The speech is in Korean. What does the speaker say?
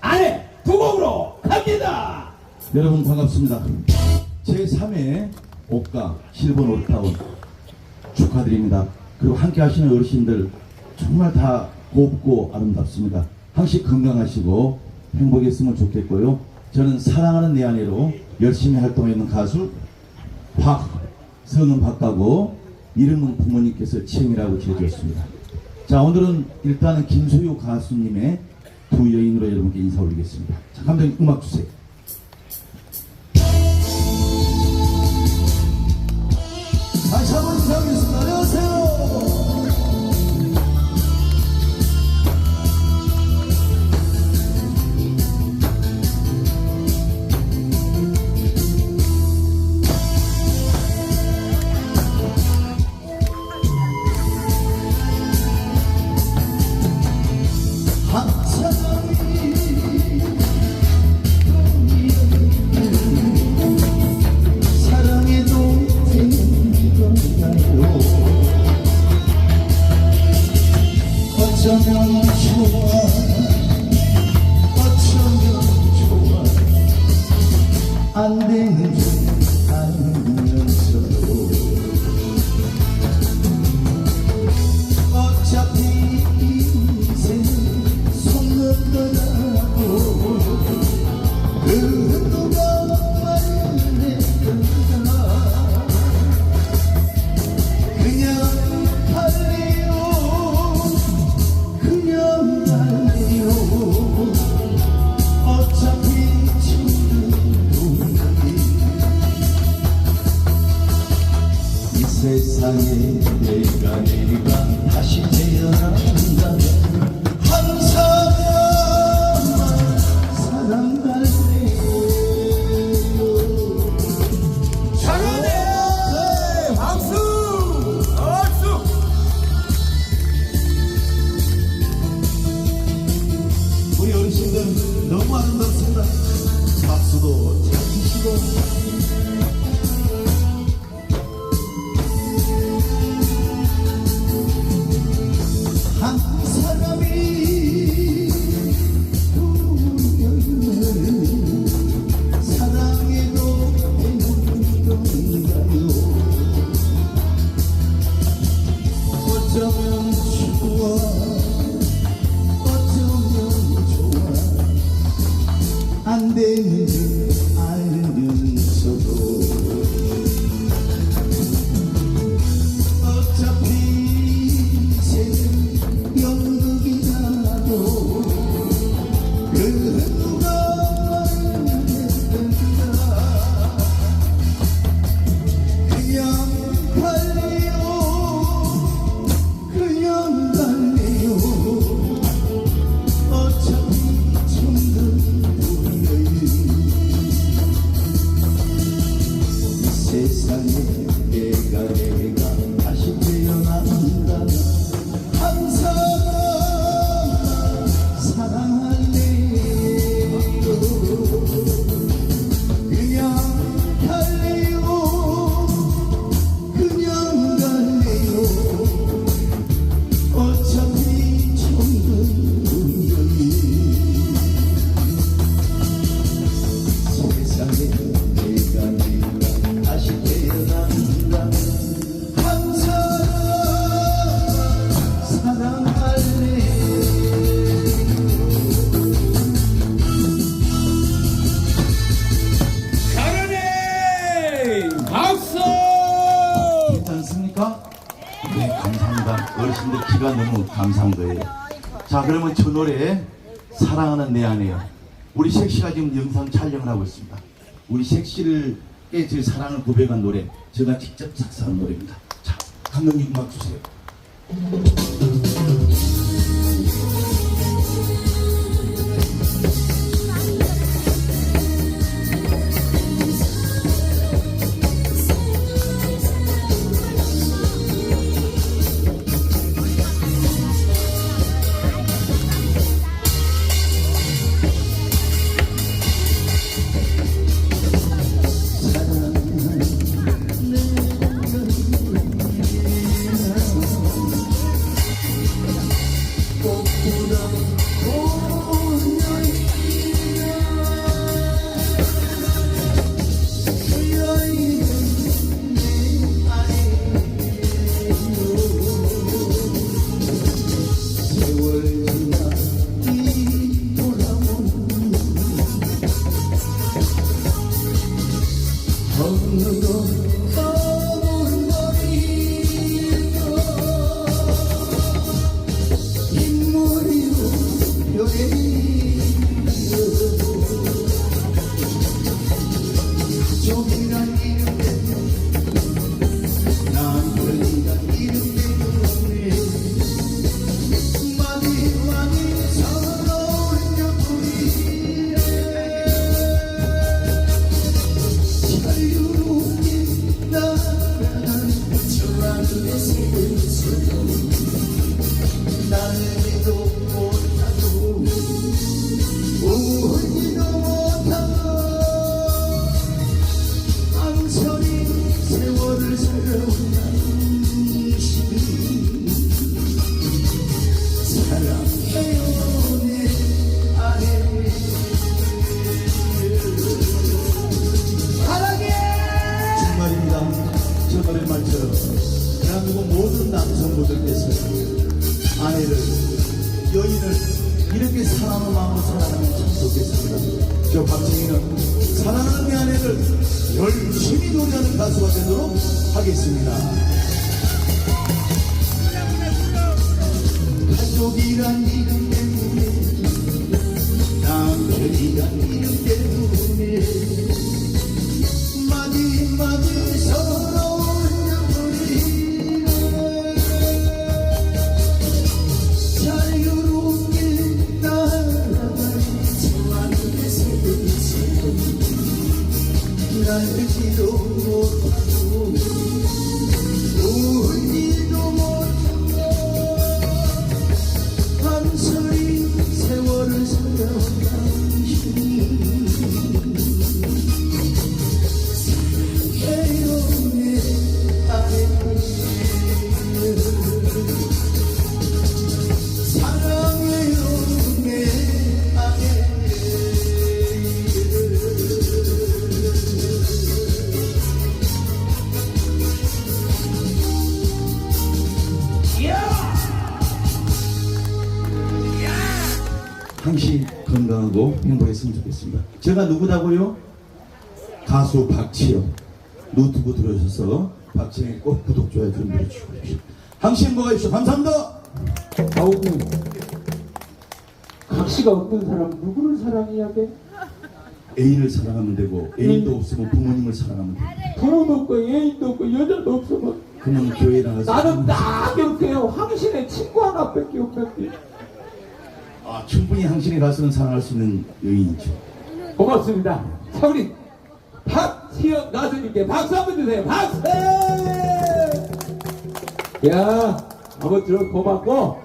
아내 두 곡으로 갑니다. 여러분 반갑습니다. 제3회 옷가 실버 노타운 축하드립니다. 그리고 함께 하시는 어르신들 정말 다 곱고 아름답습니다. 항시 건강하시고 행복했으면 좋겠고요. 저는 사랑하는 내 아내로 열심히 활동하고 있는 가수 박, 성은 박가고 이름은 부모님께서 치영이라고 지어주었습니다. 자 오늘은 일단은 김소유 가수님의 두 여인으로 여러분께 인사 올리겠습니다. 자 감독님 음악 주세요. 안 세상에 내가 내가 다시 태어난다면 귀가 너무 감사한 거예요 자 그러면 저 노래 사랑하는 내 아내요. 우리 섹시가 지금 영상 촬영을 하고 있습니다. 우리 섹시를 제 사랑을 고백한 노래 제가 직접 작사한 노래입니다. 자 감독님 음악 주세요 অভিনয় 대한민국 모든 남성분들께서 아내를 여인을 이렇게 사랑하는 마음으로 사랑하는 참 좋겠습니다. 저 박정희는 사랑하는 내 아내를 열심히 노래하는 가수가 되도록 하겠습니다. 가족이란 이름 때문에 남편이란 이름 때문에 항시 건강하고 행복했으면 좋겠습니다. 제가 누구다고요? 가수 박치영. 노트북 들어오셔서 박치영의 꼭 구독, 좋아요 좀 눌러주시고 항시 행복하십시오. 감사합니다. 아우고 각시가 없는 사람 누구를 사랑해야 돼? 애인을 사랑하면 되고 애인도 없으면 부모님을 사랑하면 돼요. 부모도 없고 애인도 없고 여자도 없으면 그러면 교회 나가서 나는 딱 이렇게 황신의 친구 하나밖에 없는데 아, 충분히 항신의 가수는 사랑할 수 있는 여인이죠. 고맙습니다. 자 우리 박시영 가수님께 박수 한번 주세요. 박수! 야 아무쪼록 고맙고